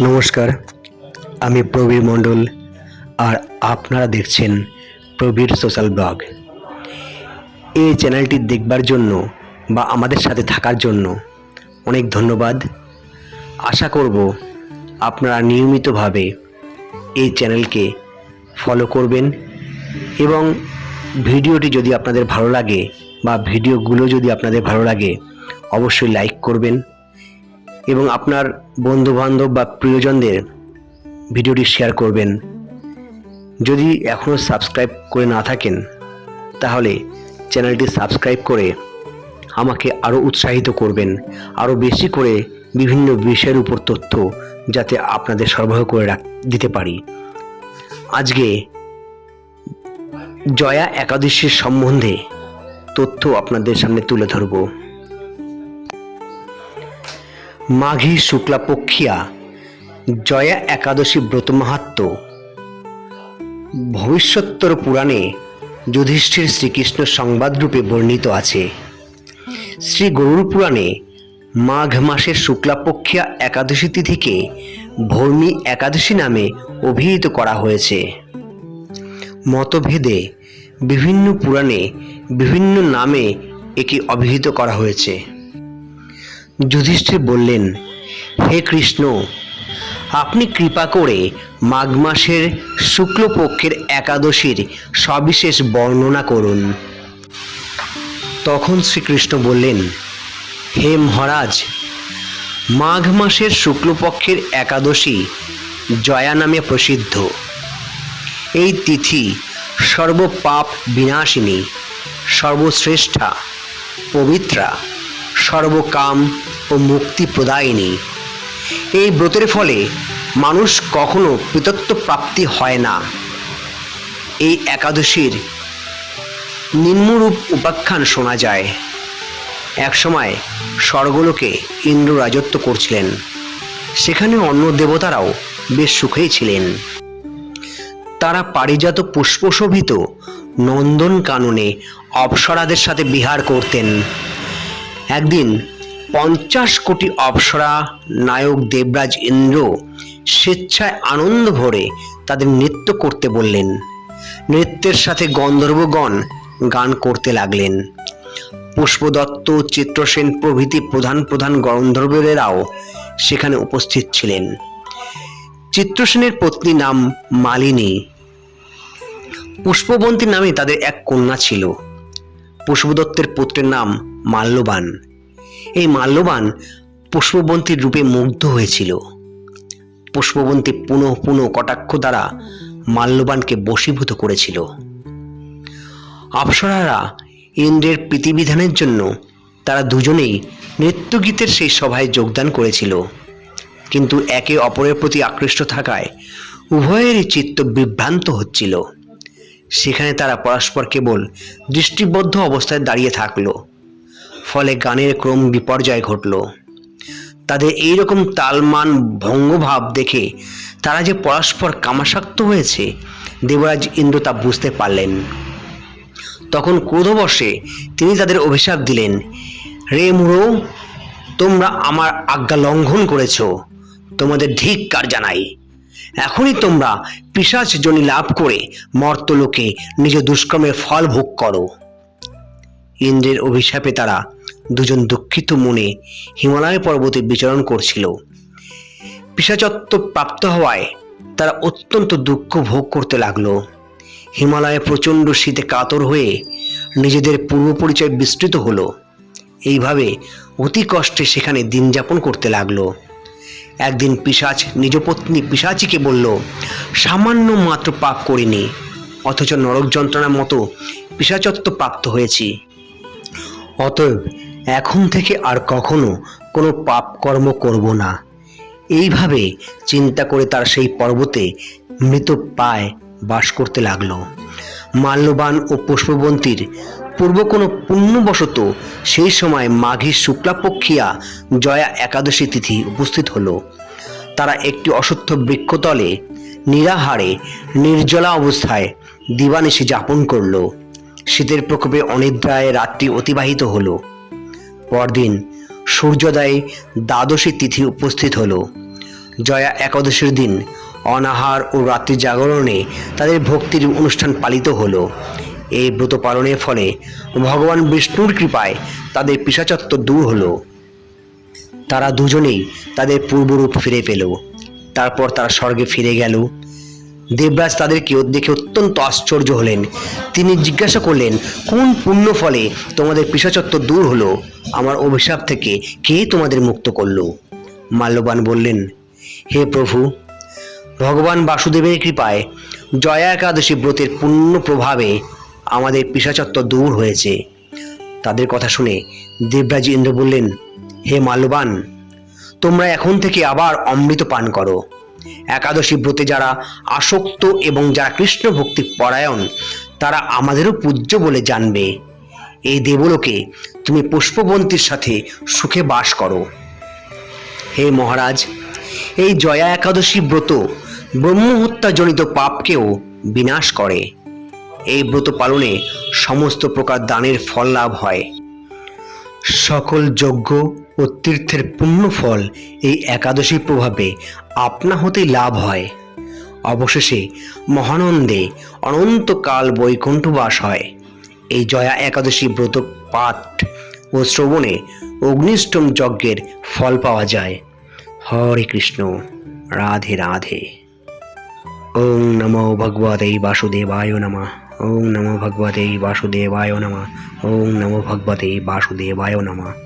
নমস্কার, আমি প্রবীর মণ্ডল আর আপনারা দেখছেন প্রবীর সোশ্যাল ব্লগ। এই চ্যানেলটি দেখবার জন্য বা আমাদের সাথে থাকার জন্য অনেক ধন্যবাদ। আশা করব আপনারা নিয়মিতভাবে এই চ্যানেলকে ফলো করবেন এবং ভিডিওটি যদি আপনাদের ভালো লাগে বা ভিডিওগুলো যদি আপনাদের ভালো লাগে, অবশ্যই লাইক করবেন। এবং আপনার বন্ধুবান্ধব বা প্রিয়জনদের ভিডিওটি শেয়ার করবেন। যদি এখনও সাবস্ক্রাইব করে না থাকেন, তাহলে চ্যানেলটি সাবস্ক্রাইব করে আমাকে আরও উৎসাহিত করবেন, আরও বেশি করে বিভিন্ন বিষয়ের উপর তথ্য যাতে আপনাদের সরবরাহ করে রাখ, দিতে পারি। আজকে জয়া একাদশীর সম্বন্ধে তথ্য আপনাদের সামনে তুলে ধরবো। মাঘী শুক্লাপক্ষিয়া, জয়া একাদশী ব্রত মাহাত্ম ভবিষ্যত্তর পুরাণে যুধিষ্ঠির শ্রীকৃষ্ণ সংবাদরূপে বর্ণিত আছে। শ্রী গরুর পুরাণে মাঘ মাসের শুক্লাপক্ষিয়া একাদশী তিথিকে ভৌমি একাদশী নামে অভিহিত করা হয়েছে। মতভেদে বিভিন্ন পুরাণে বিভিন্ন নামে একে অভিহিত করা হয়েছে। যুধিষ্ঠির বললেন, হে কৃষ্ণ, আপনি কৃপা করে মাঘ মাসের শুক্লপক্ষের একাদশীর সবিশেষ বর্ণনা করুন। তখন শ্রীকৃষ্ণ বললেন, হে মহারাজ, মাঘ মাসের শুক্লপক্ষের একাদশী জয়া নামে প্রসিদ্ধ। এই তিথি সর্বপাপ বিনাশিনী, সর্বশ্রেষ্ঠা, পবিত্রা সর্বকাম ও মুক্তি প্রদায়িনী। এই ব্রতের ফলে মানুষ কখনো পিতত্ব প্রাপ্তি হয় না। এই একাদশীর নিম্নরূপ উপাখ্যান শোনা যায়। একসময় স্বর্গলোকে ইন্দ্র রাজত্ব করছিলেন। সেখানে অন্য দেবতারাও বেশ সুখেই ছিলেন। তারা পারিজাত পুষ্পশোভিত নন্দন কাননে অপ্সরাদের সাথে বিহার করতেন। একদিন পঞ্চাশ কোটি অপ্সরা নায়ক দেবরাজ ইন্দ্র স্বেচ্ছায় আনন্দ ভরে তাদের নৃত্য করতে বললেন। নৃত্যের সাথে গন্ধর্বগণ গান করতে লাগলেন। পুষ্পদত্ত, চিত্রসেন প্রভৃতি প্রধান প্রধান গন্ধর্বরেরাও সেখানে উপস্থিত ছিলেন। চিত্রসেনের পত্নী নাম মালিনী। পুষ্পবন্তী নামে তাদের এক কন্যা ছিল। পুষ্পদত্তের পুত্রের নাম মাল্যবান। এই মাল্যবান পুষ্পবন্তীর রূপে মুগ্ধ হয়েছিল। পুষ্পবন্তী পুনঃ পুনঃ কটাক্ষ দ্বারা মাল্যবানকে বশীভূত করেছিল। অপ্সরারা ইন্দ্রের প্রীতিবিধানের জন্য তারা দুজনেই নৃত্যগীতের সেই সভায় যোগদান করেছিল। কিন্তু একে অপরের প্রতি আকৃষ্ট থাকায় উভয়েরই চিত্ত বিভ্রান্ত হচ্ছিল। সেখানে তারা পরস্পর কেবল দৃষ্টিবদ্ধ অবস্থায় দাঁড়িয়ে থাকল। ফলে গানের ক্রম বিপর্যয় ঘটল। তাদের এইরকম তালমান ভঙ্গভাব দেখে তারা যে পরস্পর কামাসক্ত হয়েছে, দেবরাজ ইন্দ্র তা বুঝতে পারলেন। তখন ক্রোধবশে তিনি তাদের অভিশাপ দিলেন, রে মুরো তোমরা আমার আজ্ঞা লঙ্ঘন করেছ, তোমাদের ধিক্কার জানাই। এখনই তোমরা পিসাচ জনি লাভ করে মর্তলোকে নিজ দুষ্কর্মের ফল ভোগ করো। ইন্দ্রের অভিশাপে তারা দুজন দুঃখিত মনে হিমালয় পর্বতে বিচরণ করছিল। পিসাচত্ব প্রাপ্ত হওয়ায় তারা অত্যন্ত দুঃখ ভোগ করতে লাগল। হিমালয়ে প্রচণ্ড শীতে কাতর হয়ে নিজেদের পূর্ব পরিচয় বিস্তৃত হলো। এইভাবে অতি কষ্টে সেখানে দিন যাপন করতে লাগল। একদিন পিসাচ নিজ পত্নী পিসাচিকে বলল, সামান্য মাত্র পাপ করিনি, অথচ নরক যন্ত্রণার মতো পিসাচত্ব প্রাপ্ত হয়েছি। অতএব এখন থেকে আর কখনো কোনো পাপ কর্ম করব না। এইভাবে চিন্তা করে তার সেই পর্বতে মৃত পায় বাস করতে লাগল। মাল্যবান ও পুষ্পবন্তীর পূর্ব কোনো পুণ্যবশত সেই সময় মাঘী শুক্লাপক্ষিয়া জয়া একাদশী তিথি উপস্থিত হলো। তারা একটি অসত্য বৃক্ষতলে নিরাহারে, নির্জলা অবস্থায় দিবানিশি যাপন করল। শীতের প্রকোপে অনিদ্রায় রাত্রি অতিবাহিত হলো। পরদিন সূর্যোদয়ে দ্বাদশী তিথি উপস্থিত হলো। জয়া একাদশীর দিন অনাহার ও রাত্রি জাগরণে তাদের ভক্তির অনুষ্ঠান পালিত হলো। এই ব্রত পালনের ফলে ভগবান বিষ্ণুর কৃপায় তাদের পিসাচত্ব দূর হলো। তারা দুজনেই তাদের পূর্বরূপ ফিরে পেল। তারপর তারা স্বর্গে ফিরে গেল। দেবরাজ তাদেরকে দেখে অত্যন্ত আশ্চর্য হলেন। তিনি জিজ্ঞাসা করলেন, কোন পুণ্য ফলে তোমাদের পিসাচত্ব দূর হলো? আমার অভিশাপ থেকে কে তোমাদের মুক্ত করল? মাল্যবান বললেন, হে প্রভু, ভগবান বাসুদেবের কৃপায় জয়া একাদশী ব্রতের পুণ্য প্রভাবে আমাদের পিসাচত্ব দূর হয়েছে। তাদের কথা শুনে দেবরাজ ইন্দ্র বললেন, হে মাল্যবান, তোমরা এখন থেকে আবার অমৃত পান করো। একাদশী ব্রতে যারা আসক্ত এবং যারা কৃষ্ণ ভক্তি পরায়ণ, তারা আমাদেরও পূজ্য বলে জানবে। এই দেবলোকে তুমি পুষ্পবন্তীর সাথে সুখে বাস করো। হে মহারাজ, এই জয়া একাদশী ব্রত ব্রহ্মহত্যাজনিত পাপকেও বিনাশ করে। এই ব্রত পালনে সমস্ত প্রকার দানের ফল লাভ হয়। সকল যজ্ঞ ও তীর্থের পুণ্য ফল এই একাদশী প্রভাবে আপনা হতেই লাভ হয়। অবশেষে মহানন্দে অনন্তকাল বৈকুণ্ঠবাস হয়। এই জয়া একাদশী ব্রত পাঠ ও শ্রবণে অগ্নিষ্টম যজ্ঞের ফল পাওয়া যায়। হরে কৃষ্ণ, রাধে রাধে। ওং নমো ভগবতে বাসুদেবায় নমঃ। ওং নমো ভগবতে বাসুদেবায় নমঃ। ওম নমো ভগবতে বাসুদেবায় নমঃ।